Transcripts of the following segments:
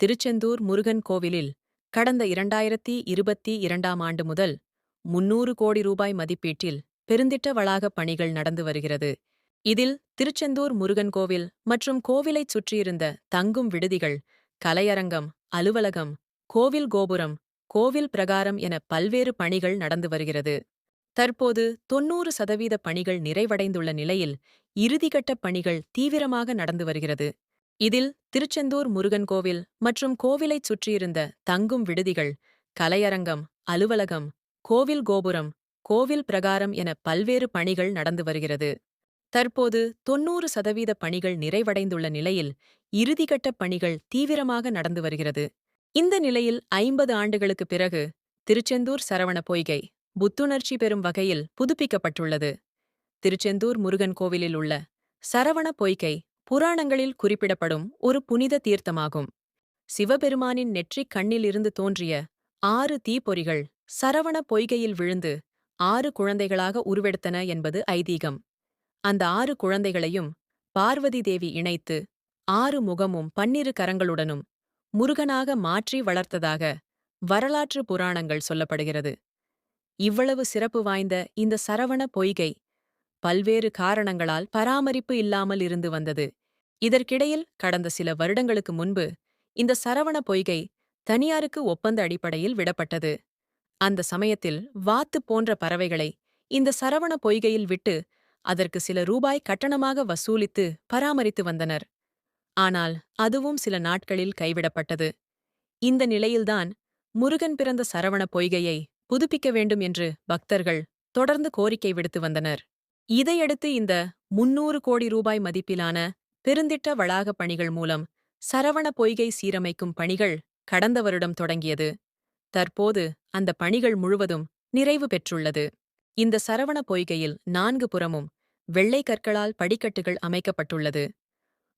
திருச்செந்தூர் முருகன் கோவிலில் கடந்த இரண்டாயிரத்தி இருபத்தி இரண்டாம் ஆண்டு முதல் முன்னூறு கோடி ரூபாய் மதிப்பீட்டில் பெருந்திட்ட வளாகப் பணிகள் நடந்து வருகிறது. இதில் திருச்செந்தூர் முருகன் கோவில் மற்றும் கோவிலைச் சுற்றியிருந்த தங்கும் விடுதிகள் கலையரங்கம் அலுவலகம் கோவில் கோபுரம் கோவில் பிரகாரம் என பல்வேறு பணிகள் நடந்து வருகிறது. தற்போது தொன்னூறு சதவீத பணிகள் நிறைவடைந்துள்ள நிலையில் இறுதிக்கட்ட பணிகள் தீவிரமாக நடந்து வருகிறது. இதில் திருச்செந்தூர் முருகன் கோவில் மற்றும் கோவிலைச் சுற்றியிருந்த தங்கும் விடுதிகள் கலையரங்கம் அலுவலகம் கோவில் கோபுரம் கோவில் பிரகாரம் என பல்வேறு பணிகள் நடந்து வருகிறது. தற்போது தொன்னூறு சதவீத பணிகள் நிறைவடைந்துள்ள நிலையில் இறுதிக்கட்ட பணிகள் தீவிரமாக நடந்து வருகிறது. இந்த நிலையில் ஐம்பது ஆண்டுகளுக்குப் பிறகு திருச்செந்தூர் சரவண பொய்கை புத்துணர்ச்சி பெறும் வகையில் புதுப்பிக்கப்பட்டுள்ளது. திருச்செந்தூர் முருகன் கோவிலில் உள்ள சரவண பொய்கை புராணங்களில் குறிப்பிடப்படும் ஒரு புனித தீர்த்தமாகும். சிவபெருமானின் நெற்றிக் கண்ணிலிருந்து தோன்றிய ஆறு தீப்பொறிகள் சரவண பொய்கையில் விழுந்து ஆறு குழந்தைகளாக உருவெடுத்தன என்பது ஐதீகம். அந்த ஆறு குழந்தைகளையும் பார்வதி தேவி இணைத்து ஆறு முகமும் பன்னிரு கரங்களுடனும் முருகனாக மாற்றி வளர்த்ததாக வரலாற்று புராணங்கள் சொல்லப்படுகிறது. இவ்வளவு சிறப்பு வாய்ந்த இந்த சரவண பொய்கை பல்வேறு காரணங்களால் பராமரிப்பு இல்லாமல் இருந்து வந்தது. இதற்கிடையில் கடந்த சில வருடங்களுக்கு முன்பு இந்த சரவண பொய்கை தனியாருக்கு ஒப்பந்த அடிப்படையில் விடப்பட்டது. அந்த சமயத்தில் வாத்து போன்ற பறவைகளை இந்த சரவண பொய்கையில் விட்டு அதற்கு சில ரூபாய் கட்டணமாக வசூலித்து பராமரித்து வந்தனர். ஆனால் அதுவும் சில நாட்களில் கைவிடப்பட்டது. இந்த நிலையில்தான் முருகன் பிறந்த சரவண பொய்கையை புதுப்பிக்க வேண்டும் என்று பக்தர்கள் தொடர்ந்து கோரிக்கை விடுத்து வந்தனர். இதையடுத்து இந்த முன்னூறு கோடி ரூபாய் மதிப்பிலான பெருந்திட்ட வளாகப் பணிகள் மூலம் சரவண பொய்கை சீரமைக்கும் பணிகள் கடந்த வருடம் தொடங்கியது. தற்போது அந்த பணிகள் முழுவதும் நிறைவு பெற்றுள்ளது. இந்த சரவண பொய்கையில் நான்கு புறமும் வெள்ளை கற்களால் படிக்கட்டுகள் அமைக்கப்பட்டுள்ளது.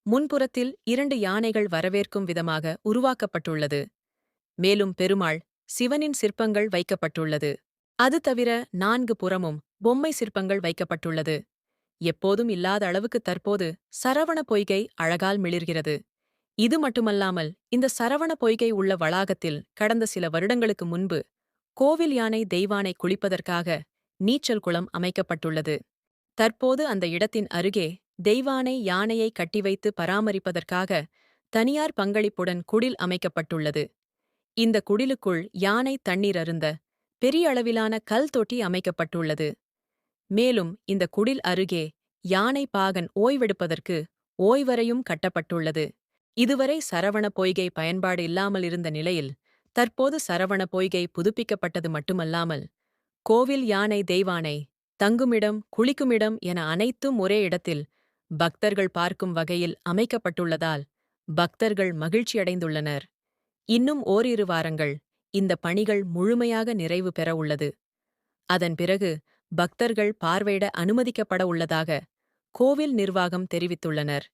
முன்புறத்தில் இரண்டு யானைகள் வரவேற்கும் விதமாக உருவாக்கப்பட்டுள்ளது. மேலும் பெருமாள் சிவனின் சிற்பங்கள் வைக்கப்பட்டுள்ளது. அது தவிர நான்கு புறமும் பொம்மை சிற்பங்கள் வைக்கப்பட்டுள்ளது. எப்போதும் இல்லாத அளவுக்கு தற்போது சரவண பொய்கை அழகால் மிளிர்கிறது. இது மட்டுமல்லாமல் இந்த சரவண பொய்கை உள்ள வளாகத்தில் கடந்த சில வருடங்களுக்கு முன்பு கோவில் யானை தெய்வானை குளிப்பதற்காக நீச்சல் குளம் அமைக்கப்பட்டுள்ளது. தற்போது அந்த இடத்தின் அருகே தெய்வானை யானையை கட்டி வைத்து பராமரிப்பதற்காக தனியார் பங்களிப்புடன் குடில் அமைக்கப்பட்டுள்ளது. இந்த குடிலுக்குள் யானை தண்ணீர் அருந்த பெரிய அளவிலான கல் தொட்டி அமைக்கப்பட்டுள்ளது. மேலும் இந்த குடில் அருகே யானை பாகன் ஓய்வெடுப்பதற்கு ஓய்வறையும் கட்டப்பட்டுள்ளது. இதுவரை சரவண பொய்கை பயன்பாடு இல்லாமல் இருந்த நிலையில் தற்போது சரவண பொய்கை புதுப்பிக்கப்பட்டது மட்டுமல்லாமல் கோவில் யானை தெய்வானை தங்குமிடம் குளிக்குமிடம் என அனைத்தும் ஒரே இடத்தில் பக்தர்கள் பார்க்கும் வகையில் அமைக்கப்பட்டுள்ளதால் பக்தர்கள் மகிழ்ச்சியடைந்துள்ளனர். இன்னும் ஓரிரு வாரங்கள் இந்த பணிகள் முழுமையாக நிறைவு பெற உள்ளது. அதன் பிறகு பக்தர்கள் பார்வையிட அனுமதிக்கப்பட உள்ளதாக கோவில் நிர்வாகம் தெரிவித்துள்ளனர்.